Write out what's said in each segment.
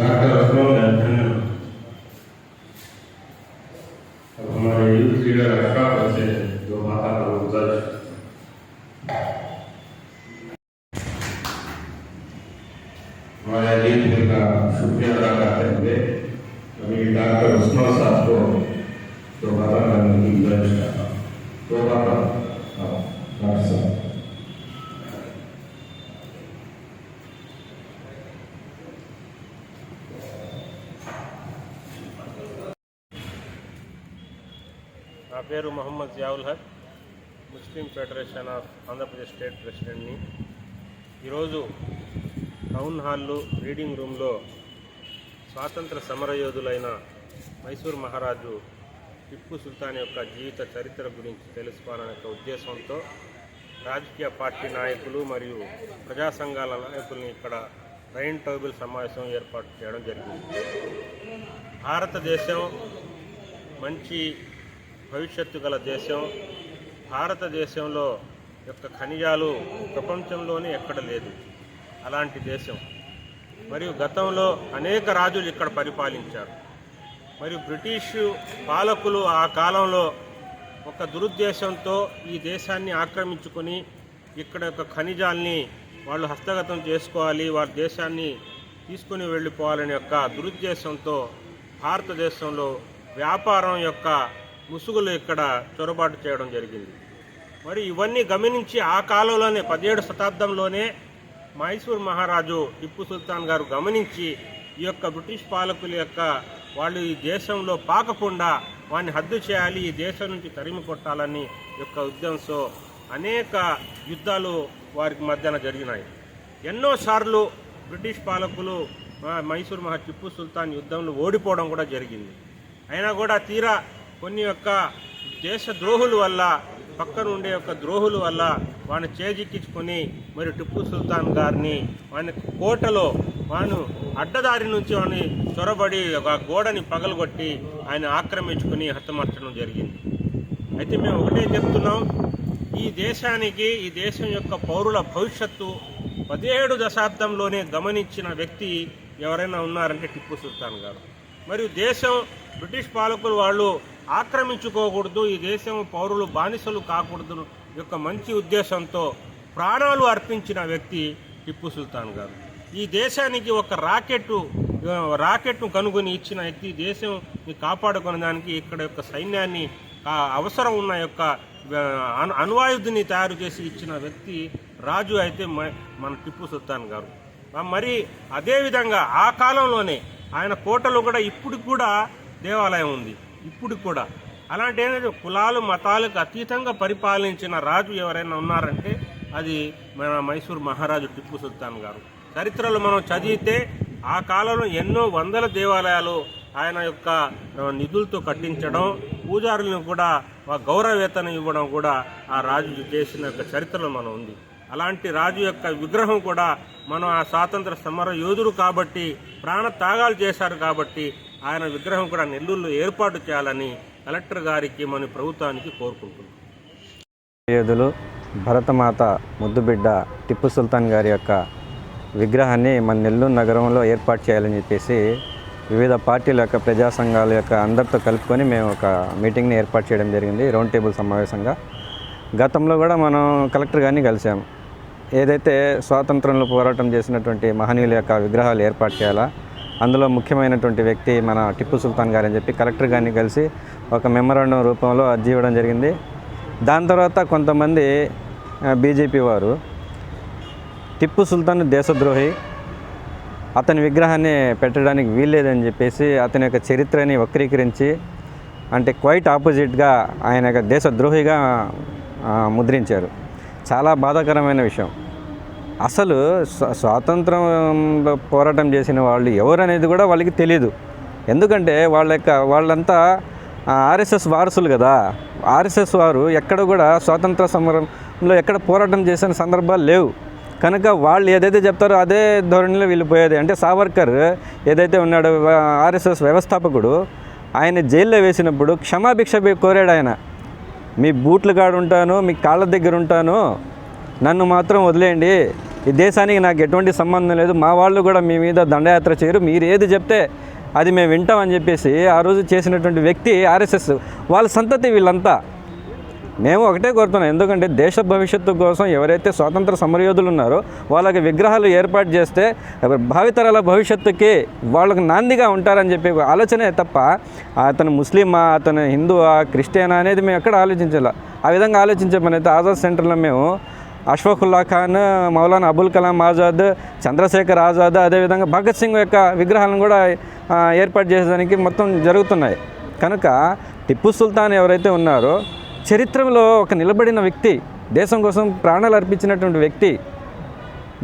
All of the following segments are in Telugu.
డాక్టర్ నా పేరు Mohammed Ziaul Haq Muslim federation of Andhra Pradesh state ప్రెసిడెంట్ని. ఈరోజు టౌన్ హాల్లో రీడింగ్ రూమ్లో స్వాతంత్ర సమరయోధులైన మైసూర్ మహారాజు టిప్పు సుల్తాన్ యొక్క జీవిత చరిత్ర గురించి తెలుసుకోవాలనే ఒక ఉద్దేశంతో రాజకీయ పార్టీ నాయకులు మరియు ప్రజా సంఘాల నాయకుల్ని ఇక్కడ రైన్ టేబుల్ సమావేశం ఏర్పాటు చేయడం జరిగింది. భారతదేశం మంచి భవిష్యత్తు గల దేశం భారతదేశంలో యొక్క ఖనిజాలు ప్రపంచంలోనే ఎక్కడ లేదు. అలాంటి దేశం. మరియు గతంలో అనేక రాజులు ఇక్కడ పరిపాలించారు. మరియు బ్రిటిష్ పాలకులు ఆ కాలంలో ఒక దురుద్దేశంతో ఈ దేశాన్ని ఆక్రమించుకొని ఇక్కడ యొక్క ఖనిజాల్ని వాళ్ళు హస్తగతం చేసుకోవాలి వారి దేశాన్ని తీసుకుని వెళ్ళిపోవాలనే యొక్క దురుద్దేశంతో భారతదేశంలో వ్యాపారం యొక్క ముసుగులు ఇక్కడ చొరబాటు చేయడం జరిగింది. మరి ఇవన్నీ గమనించి ఆ కాలంలోనే పదిహేడు శతాబ్దంలోనే మైసూర్ మహారాజు టిప్పు సుల్తాన్ గారు గమనించి ఈ యొక్క బ్రిటిష్ పాలకుల యొక్క వాళ్ళు ఈ దేశంలో పాకకుండా వాడిని హద్దు చేయాలి ఈ దేశం నుంచి తరిమి కొట్టాలని యొక్క ఉద్యమంతో అనేక యుద్ధాలు వారికి మధ్యన జరిగినాయి. ఎన్నోసార్లు బ్రిటిష్ పాలకులు మైసూర్ మహా టిప్పు సుల్తాన్ యుద్ధంలో ఓడిపోవడం కూడా జరిగింది. అయినా కూడా తీరా కొన్ని యొక్క దేశ ద్రోహుల వల్ల పక్కన ఉండే యొక్క ద్రోహుల వల్ల వాడిని చేజిక్కించుకొని మరి టిప్పు సుల్తాన్ గారిని వాని కోటలో వాను అడ్డదారి నుంచి వాడిని చొరబడి ఒక గోడని పగలగొట్టి ఆయన ఆక్రమించుకుని హతమార్చడం జరిగింది. అయితే మేము ఒకటే చెప్తున్నాం ఈ దేశానికి ఈ దేశం యొక్క పౌరుల భవిష్యత్తు పదిహేడు దశాబ్దంలోనే గమనించిన వ్యక్తి ఎవరైనా ఉన్నారంటే టిప్పు సుల్తాన్ గారు. మరియు దేశం బ్రిటిష్ పాలకులు వాళ్ళు ఆక్రమించుకోకూడదు ఈ దేశం పౌరులు బానిసలు కాకూడదు యొక్క మంచి ఉద్దేశంతో ప్రాణాలు అర్పించిన వ్యక్తి టిప్పు సుల్తాన్ గారు. ఈ దేశానికి ఒక రాకెట్ రాకెట్ను కనుగొని ఇచ్చిన వ్యక్తి దేశం దేశంని కాపాడుకునే దానికి ఇక్కడ యొక్క సైన్యాన్ని అవసరం ఉన్న యొక్క ఆ, అణువాయుధిని తయారు చేసి ఇచ్చిన వ్యక్తి రాజు అయితే మ- మన టిప్పు సుల్తాన్ గారు. మరి అదేవిధంగా ఆ కాలంలోనే ఆయన కోటలో కూడా ఇప్పుడు కూడా దేవాలయం ఉంది. ఇప్పుడు కూడా అలాంటి ఏంటంటే కులాలు మతాలకు అతీతంగా పరిపాలించిన రాజు ఎవరైనా ఉన్నారంటే అది మన మైసూర్ మహారాజు టిప్పు సుల్తాన్ గారు. చరిత్రలో మనం చదివితే ఆ కాలంలో ఎన్నో వందల దేవాలయాలు ఆయన యొక్క నిధులతో కట్టించడం పూజారులను కూడా గౌరవేతనం ఇవ్వడం కూడా ఆ రాజు చేసిన యొక్క చరిత్రలో మనం ఉంది. అలాంటి రాజు యొక్క విగ్రహం కూడా మనం ఆ స్వాతంత్ర సమర యోధుడు కాబట్టి ప్రాణ త్యాగాలు చేశారు కాబట్టి ఆయన విగ్రహం కూడా నెల్లూరులో ఏర్పాటు చేయాలని కలెక్టర్ గారికి మన ప్రభుత్వానికి కోరుకుంటున్నాం. యోధులు భరతమాత ముద్దుబిడ్డ టిప్పు సుల్తాన్ గారి యొక్క విగ్రహాన్ని మన నెల్లూరు నగరంలో ఏర్పాటు చేయాలని చెప్పేసి వివిధ పార్టీల యొక్క ప్రజా సంఘాల యొక్క అందరితో కలుపుకొని మేము ఒక మీటింగ్ని ఏర్పాటు చేయడం జరిగింది రౌండ్ టేబుల్ సమావేశంగా. గతంలో కూడా మనం కలెక్టర్ గారిని కలిసాము ఏదైతే స్వాతంత్రంలో పోరాటం చేసినటువంటి మహనీయుల యొక్క విగ్రహాలు ఏర్పాటు చేయాలా అందులో ముఖ్యమైనటువంటి వ్యక్తి మన టిప్పు సుల్తాన్ గారు అని చెప్పి కలెక్టర్ గారిని కలిసి ఒక మెమరాండం రూపంలో అర్జీ ఇవ్వడం జరిగింది. దాని తర్వాత కొంతమంది బీజేపీ వారు టిప్పు సుల్తాన్ దేశద్రోహి అతని విగ్రహాన్ని పెట్టడానికి వీల్లేదని చెప్పేసి అతని యొక్క చరిత్రని వక్రీకరించి అంటే క్వైట్ ఆపోజిట్గా ఆయన యొక్క దేశద్రోహిగా ముద్రించారు. చాలా బాధాకరమైన విషయం. అసలు స్వాతంత్రం స్వాతంత్రంలో పోరాటం చేసిన వాళ్ళు ఎవరు అనేది కూడా వాళ్ళకి తెలియదు ఎందుకంటే వాళ్ళ యొక్క వాళ్ళంతా ఆర్ఎస్ఎస్ వారసులు కదా. ఆర్ఎస్ఎస్ వారు ఎక్కడ కూడా స్వాతంత్ర సమరంలో ఎక్కడ పోరాటం చేసిన సందర్భాలు లేవు. కనుక వాళ్ళు ఏదైతే చెప్తారో అదే ధోరణిలో వెళ్ళిపోయేది. అంటే సావర్కర్ ఏదైతే ఉన్నాడో ఆర్ఎస్ఎస్ వ్యవస్థాపకుడు ఆయన జైల్లో వేసినప్పుడు క్షమాభిక్ష కోరాడు ఆయన. మీ బూట్లు కాడు ఉంటాను మీ కాళ్ళ దగ్గర ఉంటాను నన్ను మాత్రం వదిలేయండి ఈ దేశానికి నాకు ఎటువంటి సంబంధం లేదు. మా వాళ్ళు కూడా మీ మీద దండయాత్ర చేయరు. మీరు ఏది చెప్తే అది మేము వింటామని చెప్పేసి ఆ రోజు చేసినటువంటి వ్యక్తి ఆర్ఎస్ఎస్ వాళ్ళ సంతతి వీళ్ళంతా. మేము ఒకటే కోరుతున్నాం. ఎందుకంటే దేశ భవిష్యత్తు కోసం ఎవరైతే స్వాతంత్ర సమరయోధులు ఉన్నారో వాళ్ళకి విగ్రహాలు ఏర్పాటు చేస్తే భావితరాల భవిష్యత్తుకి వాళ్ళకి నాందిగా ఉంటారని చెప్పి ఆలోచనే తప్ప అతను ముస్లిమా అతను హిందువా క్రిస్టియనా అనేది మేము ఎక్కడ ఆలోచించాలి. ఆ విధంగా ఆలోచించే పని అయితే ఆజాద్ సెంటర్లో మేము అష్ఫాకుల్లా ఖాన్ మౌలానా అబుల్ కలాం ఆజాద్ చంద్రశేఖర్ ఆజాద్ అదేవిధంగా భగత్ సింగ్ యొక్క విగ్రహాలను కూడా ఏర్పాటు చేసేదానికి మొత్తం జరుగుతున్నాయి. కనుక టిప్పు సుల్తాన్ ఎవరైతే ఉన్నారో చరిత్రలో ఒక నిలబడిన వ్యక్తి దేశం కోసం ప్రాణాలు అర్పించినటువంటి వ్యక్తి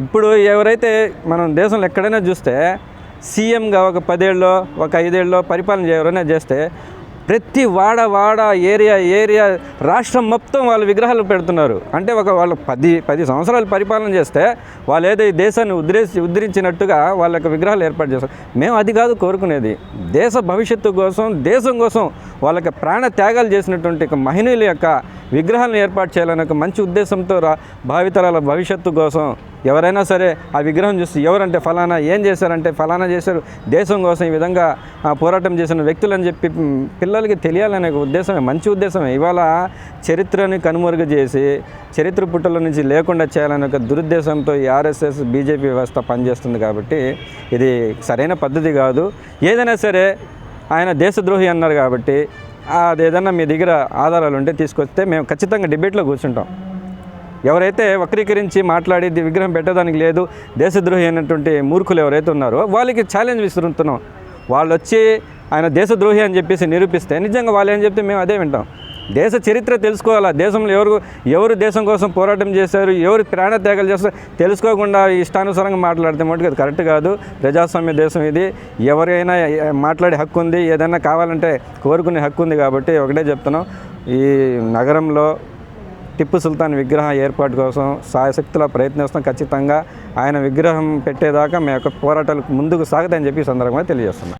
ఇప్పుడు ఎవరైతే మనం దేశంలో ఎక్కడైనా చూస్తే సీఎంగా ఒక పదేళ్ళలో ఒక ఐదేళ్ళలో పరిపాలన ఎవరైనా చేస్తే ప్రతి వాడ వాడ ఏరియా ఏరియా రాష్ట్రం మొత్తం వాళ్ళు విగ్రహాలు పెడుతున్నారు. అంటే ఒక వాళ్ళు పది పది సంవత్సరాలు పరిపాలన చేస్తే వాళ్ళు ఏదో ఈ దేశాన్ని ఉద్రేసి ఉద్ధరించినట్టుగా వాళ్ళ యొక్క విగ్రహాలు ఏర్పాటు చేస్తారు. మేము అది కాదు కోరుకునేది. దేశ భవిష్యత్తు కోసం దేశం కోసం వాళ్ళకి ప్రాణ త్యాగాలు చేసినటువంటి మహిళల యొక్క విగ్రహాలను ఏర్పాటు చేయాలని ఒక మంచి ఉద్దేశంతో రా భావితరాల భవిష్యత్తు కోసం ఎవరైనా సరే ఆ విగ్రహం చూసి ఎవరంటే ఫలానా ఏం చేశారంటే ఫలానా చేశారు దేశం కోసం ఈ విధంగా ఆ, పోరాటం చేసిన వ్యక్తులని చెప్పి పిల్లలకి తెలియాలనే ఒక ఉద్దేశమే మంచి ఉద్దేశమే. ఇవాళ చరిత్రని కనుమరుగు చేసి చరిత్ర పుట్టల నుంచి లేకుండా చేయాలనే ఒక దురుద్దేశంతో ఈ ఆర్ఎస్ఎస్ బీజేపీ వ్యవస్థ పనిచేస్తుంది కాబట్టి ఇది సరైన పద్ధతి కాదు. ఏదైనా సరే ఆయన దేశద్రోహి అన్నారు కాబట్టి అది ఏదైనా మీ దగ్గర ఆధారాలు ఉంటే తీసుకొస్తే మేము ఖచ్చితంగా డిబేట్లో కూర్చుంటాం. ఎవరైతే వక్రీకరించి మాట్లాడి విగ్రహం పెట్టడానికి లేదు దేశద్రోహి అయినటువంటి మూర్ఖులు ఎవరైతే ఉన్నారో వాళ్ళకి ఛాలెంజ్ విసురుతున్నాం. వాళ్ళు వచ్చి ఆయన దేశద్రోహి అని చెప్పేసి నిరూపిస్తే నిజంగా వాళ్ళు ఏం చెప్తే మేము అదే వింటాం. దేశ చరిత్ర తెలుసుకోవాలా? దేశంలో ఎవరు ఎవరు దేశం కోసం పోరాటం చేశారు? ఎవరు ప్రాణత్యాగాలు చేస్తారు తెలుసుకోకుండా ఇష్టానుసారంగా మాట్లాడితే మటుకు అది కరెక్ట్ కాదు. ప్రజాస్వామ్య దేశం ఇది. ఎవరైనా మాట్లాడే హక్కు ఉంది. ఏదైనా కావాలంటే కోరుకునే హక్కు ఉంది కాబట్టి ఒకటే చెప్తున్నాం. ఈ నగరంలో టిప్పు సుల్తాన్ విగ్రహం ఏర్పాటు కోసం సాయశక్తులా ప్రయత్నిస్తాం ఖచ్చితంగా. ఆయన విగ్రహం పెట్టేదాకా మీ యొక్క పోరాటాలు ముందుకు సాగుతాయని చెప్పి సందర్భంగా తెలియజేస్తున్నాం.